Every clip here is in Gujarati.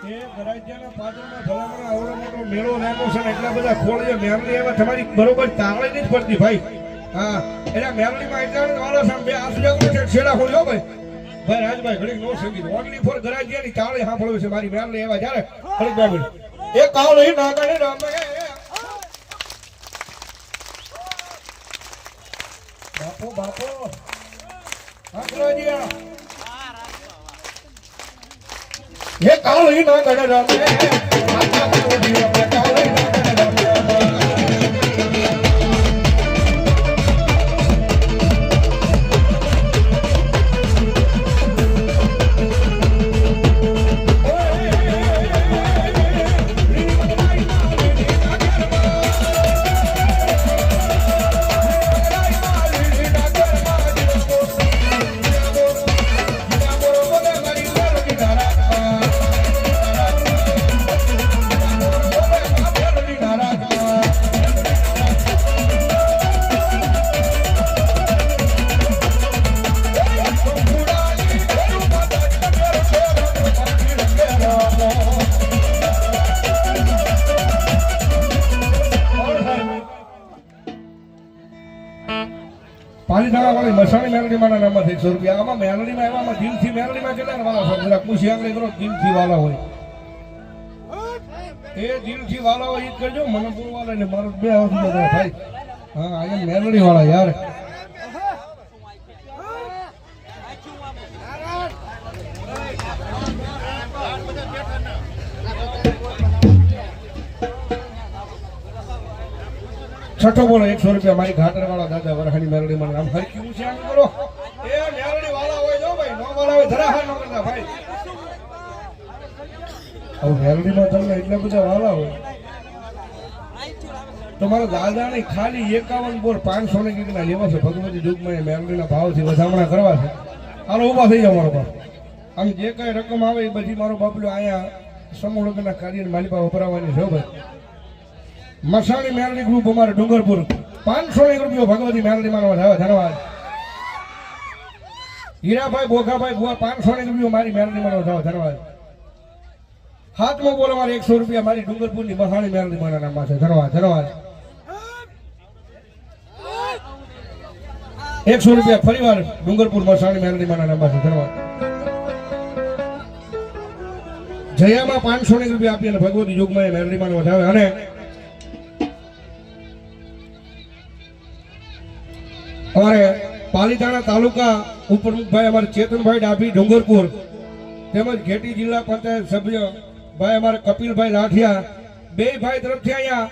એ ગરાજ્યાના પાદરમાં ભલામણ મેળો લાગ્યો છે ને એટલા બધા ખોળીએ મેરડી એવા તમારી બરોબર તાળી નથી પડતી ભાઈ. હા એટલે મેરડીમાં એટલા વાળો છે બે આસુજાગરો છે છેડા ખોલ્યો ભાઈ. ભાઈ રાજભાઈ, ઘડીક નો સંગીત ઓનલી ફોર ગરાજ્યાની તાળી સાંભળવી છે. મારી મેરડી એવા જ્યારે ઘડીક એ કાળી ના ગણે રમે બાપો બાપો. હા એ કાળી ના ગણે રમે પાલીતાણા વાળી મસાણી મેલડીમાં નામમાં એકસો રૂપિયા. આમાં મેલડીમાં એવામાં દિલથી મેલડીમાં કેટલા વાળા છો? જરા પૂછી આંગળી કરો, દિલથી વાળા હોય. એ દિલથી વાળા હોય એ કરજો. મને પૂરવાલા ને મારો બે હાથ ભાઈ હા, અહીંયા મેલડી વાળા યાર. છઠ્ઠો બોલો, એકસો રૂપિયા. મારી ઘાટર વાળા દાદા વરહાની મેરડી મને આમ હરકી છે આમ કરો. એ મેરડી વાળા હોય જો ભાઈ, નો વાળા હોય ધરા હા નો કરતા ભાઈ. હવે મેલડીમાં તમને એટલા બધા વાળા હોય. તમારા દાદાને ખાલી એકાવન બોર પાંચસો ને કંઈકના લેવા છે. ભગવતી યુગમાં એ મેલડીના ભાવથી વધામણા કરવા છે. હાલો, ઊભા થઈ જાવ મારો બાપ. આમ જે કઈ રકમ આવે એ બધી મારો બાપલો અહીંયા સમૂહ લગ્નના કાર્યની માલિકા વપરાવાની છે ભાઈ. મસાણી મેલડી ગ્રુપ અમારે ડુંગરપુર. પાંચસો એક રૂપિયો ભગવતી મેલડી માનવા વધારે ધન્યવાદ હીરાભાઈ બોખાભાઈ બુઆ પાંચસો એક રૂપિયો મારી મેલડી માનવા વધારે ધન્યવાદ હાથમાં બોલો મારે એકસો રૂપિયા. મારી ડુંગરપુરની મસાણી મેલડી મારા નામમાં છે. ધન્યવાદ ધન્યવાદ એકસો રૂપિયા ફરીવાર ડુંગરપુર મસાણી મેલડી મારા નામમાં છે. ધન્યવાદ જયામાં પાંચસો ને રૂપિયા આપી અને ભગવતી યુગમાં મેલડી માનો વધાવે અને અમારે પાલીતાણા તાલુકા ઉપપ્રમુખભાઈ, અમારે ચેતનભાઈ ડાભી, ડુંગરપુર, તેમજ ઘેટી જિલ્લા પંચાયત સભ્ય ભાઈ અમારે કપિલભાઈ લાઠિયા, બે ભાઈ તરફથી અહીંયા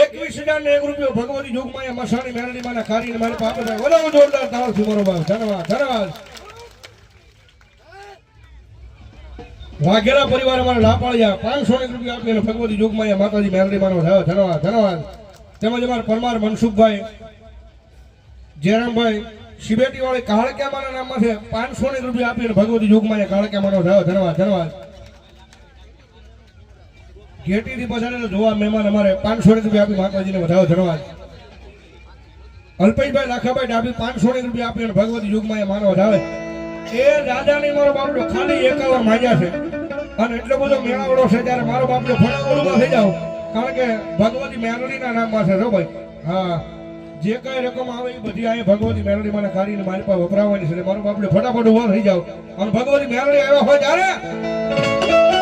એકવીસ હજાર ને એક રૂપિયો ભગવતી જોગમાં મસાણી મેરડી માના કાર્ય મારે પાપે ભાઈ જોરદાર છું મારો. ભાઈ ધન્યવાદ ધન્યવાદ. વાઘેલા પરિવાર અમારે લાપાળિયા, પાંચસો એક રૂપિયા આપી અને ભગવતી જોગમાં માતાજી મેરડી માનો ધન્યવાદ ધન્યવાદ. તેમજ અમારા પરમાર મનસુખભાઈ જયરામભાઈ શિબેટી વાળી કાળક્યામાના નામમાં પાંચસો ની રૂપિયા આપીને ભગવતી યુગમાં કાળક્યામાનો થયો ધન્યવાદ ધન્યવાદ. ઘેટીથી પછાડેલો જોવા મહેમાન અમારે પાંચસો ની રૂપિયા આપી માતાજીને વધારો ધન્યવાદ. અલ્પેશભાઈ, લાખાભાઈ ડાબી પાંચસો ની રૂપિયા આપીને ભગવતી યુગમાં એ માનો વધાવે. એ દાદાની મારો બાપડો ખાલી એકાવન માગ્યા છે. અને એટલો બધો મેળાવડો છે ત્યારે મારો બાપડો ફટાફટ થઈ જાવ કારણ કે ભગવતી મેલડીના નામમાં છે જો ભાઈ. હા. જે કઈ રકમ આવે એ બધી અહીંયા ભગવતી મેલડી મને કાઢીને મારી પાસે વપરાવાની છે મારું બાપડે ફટાફટ ઊભા થઈ જાવ અને ભગવતી મેલડી આવ્યા હોય ત્યારે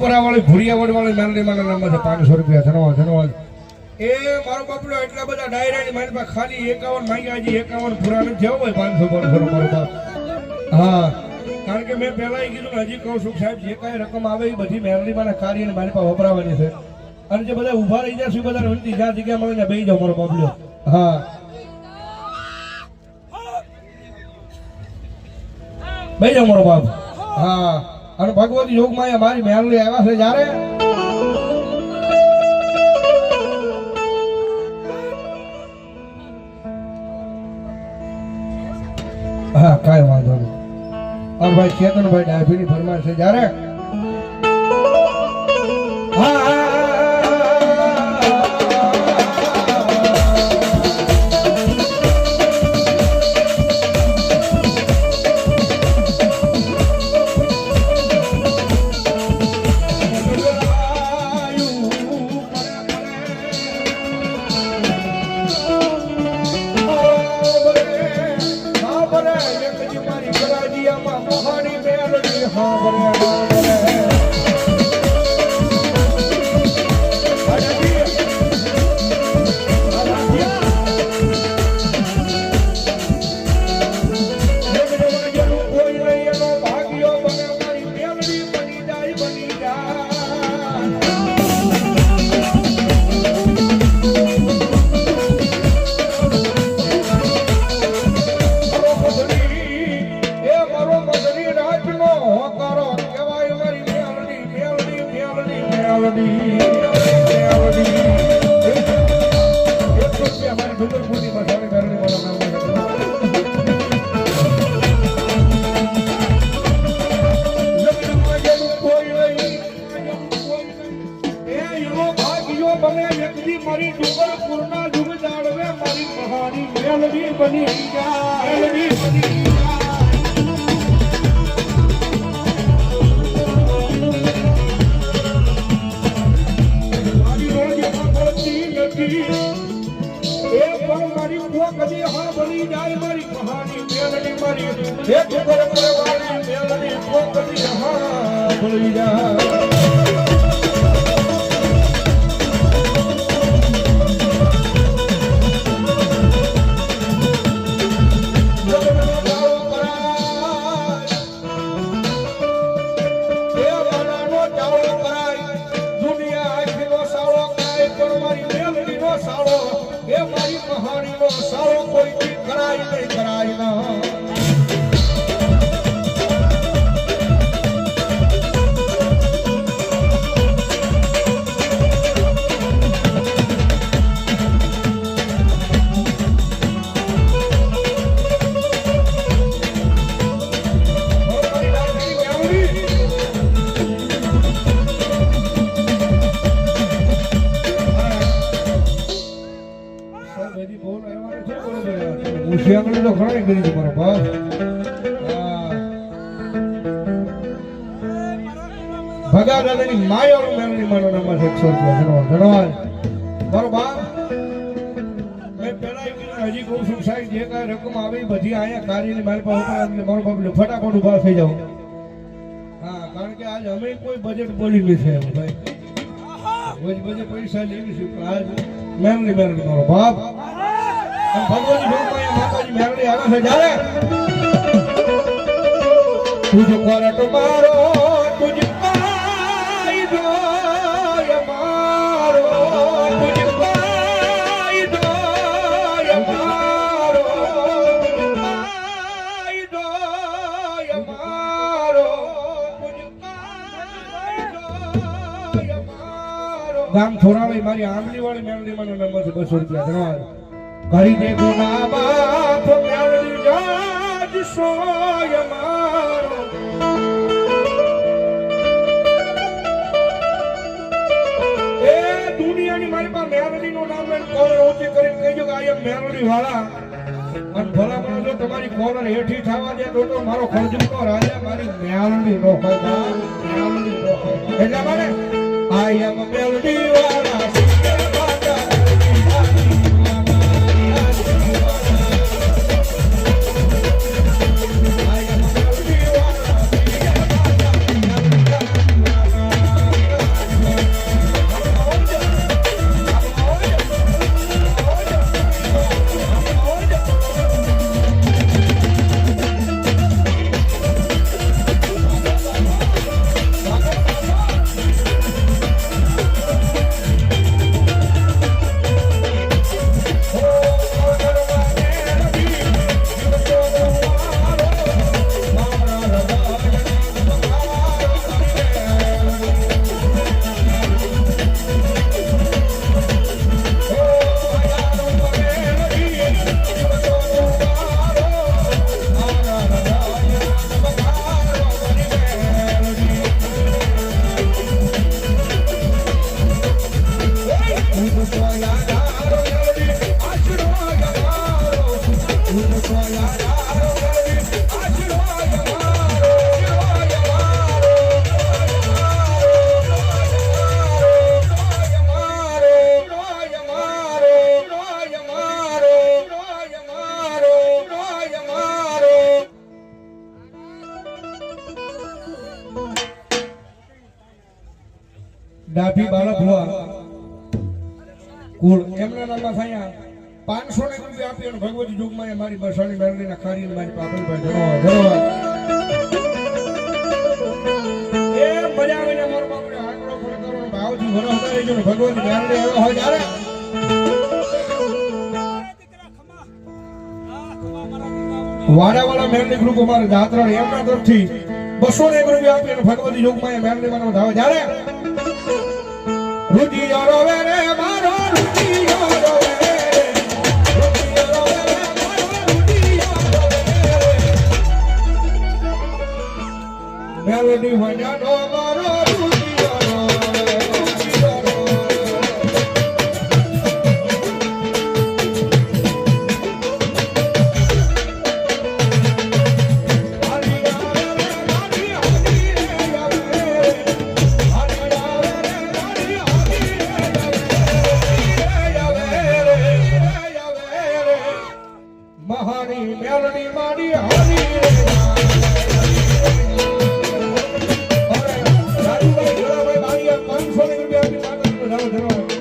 રામપુરા વાળી ભુરિયાવડ વાળી મેલડી માના નામ છે, પાંચસો રૂપિયા, ધનવાદ ધનવાદ. એ મારો બાપડો એટલા બધા ડાયરાની મારી પાસે ખાલી એકાવન માંગ્યા હજી એકાવન પૂરા નથી થયો હોય, પાંચસો પાંચસો મારો બાપ હા, કારણ કે મેં પહેલા કીધું ને, હજી કહું છું સાહેબ, જે કાંઈ રકમ આવે એ બધી મેલડી માના કાર્યને મારી પાસે વપરાવાની છે. અને જે બધા ઊભા રહી જશે બધા વિનંતી જ્યાં જગ્યા મળે ને બેસી જાઓ મારો બાપડો. હા. બેસી જાઓ મારો બાપ. હા. અને ભગવતી યોગમાં મારી મહેરણી આવ્યા છે જ્યારે? હા, કાંઈ વાંધો નહીં. અરે અરભાઈ ચેતનભાઈ ડાયબિટી ફરમાન છે. જયારે એ પણ મારી કદી હા બની જાય મારી કહાની મેલડી મારી. એક પર પરવાળી મેલડી કો કદી હા બની જાય. Ay, તો ઘણી કરી છે મારો હા. ભગા દાદાની માયાળું મેળવી મારો છે છું રકમ આવી, બધી અહીંયા કાર્યની મારી પાસે મારો બાપ ફટાફટ ઊભા થઈ જાઓ. હા, કારણ કે આજ અમે કોઈ બજેટ બોલી નથી એમ ભાઈ. રોજ પૈસા લેવી છે, પણ આજ મેમરી મેમરી મારો ભગવાન ભગવાન માતાજી મેમરી આવે છે જ્યારે તુજ કોરટ મારો તુજ પાઈ દો મારો મારો તુજ ગામ થોરાવાઈ મારી આંબલી વાળી મેમરી મને નંબર બસો રૂપિયા. ધન્યવાદ. કરી દે ગુના બાપ મેળવી જાજ સોય મારો. એ દુનિયાની મારી પાસે મેરડી નું નામ લઈને કોલર ઓછી કરીને કહેજો કે આઈ એમ મેરડી વાળા અને ભલા માણસ જો તમારી કોલર હેઠી થવા દે તો તો મારો ખર્ચનો રાજા, મારી મેરડી નો હોય એટલે મારે આઈ એમ મેરડી વાળા. ડાભી બાળક કુળ. એમના નામમાં થયા પાંચસો ને રૂપિયા આપી અને ભગવતી યુગમાં એ મારી બસાણી મેળવીને ખારી મારી ને ભાવથી ને ભગવતી મેળવી એવો હોય ત્યારે. વાડાવાળા મેળવી ગ્રુપ અમારે એમના તરફથી બસો એક રૂપિયા અને ભગવતી યુગમાં એ મેળવી માનો ધાવે રુચિયો રોવે રે મારો રુચિયો રોવે રે. રે મેલોડી વજાનો મારો અરે રાજુભાઈ